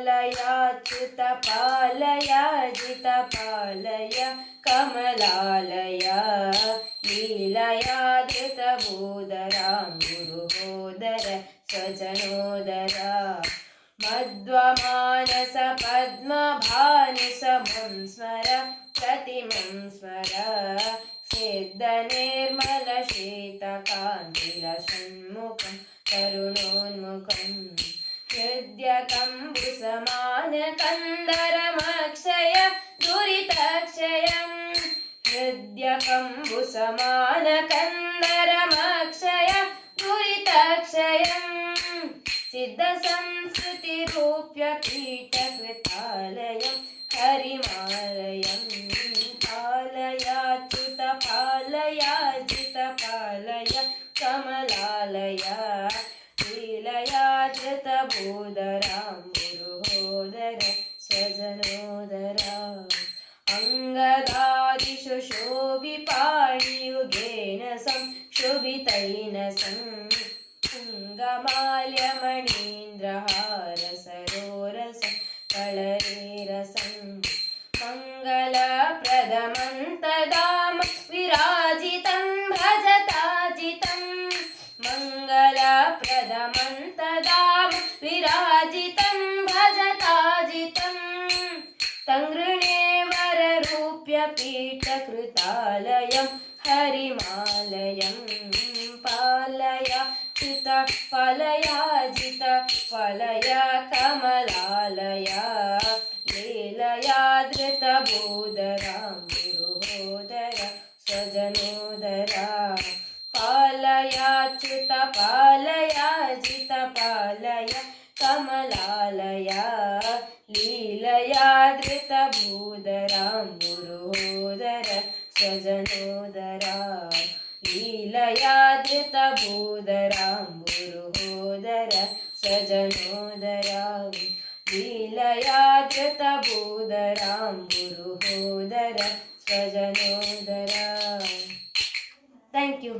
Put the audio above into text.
पालयाच्युत पालयाजित पालय कमलालय लीलया धृतभूदरां गुरुहोदर स्वजनोदरा मध्वमानस पद्मभानुसमं स्मर प्रतिमं स्मर सिद्धनिर्मलशीतकान्तिलषण्मुखं तरुणोन्मुखम् हृद्यकम्बुसमानकन्दरमक्षय दुरितक्षयम् हृद्यकम्बुसमानकन्दरमक्षय दुरितक्षयम् सिद्धसंस्कृतिरूप्यपीठकृतालयं हरिमालयं पालयाच्युत पालयाजित पालय कमलालय लीलया गुरुहोदर स्वजनोदरा अङ्गदादिषु शोभिपाणियुगेन संशोभितैन सं वररूप्यपीठकृतालयं हरिमालयं पालय चित फलयाजित फलय कमलालय लीलया धृतबोधरां गुरुहोदर स्वजनोदरा पालयाच्युत पालयाजित पालय कमलालय लीलया സഹോദര സ്വജനോദരാ ലീലയാദ്രിത ഭൂതരാം ഗുരുഹോദര സ്വജനോദരാം ലീലയാദ്രിത ഭൂതരാം ഗുരുഹോദര സ്വജനോദരാം താങ്ക് യു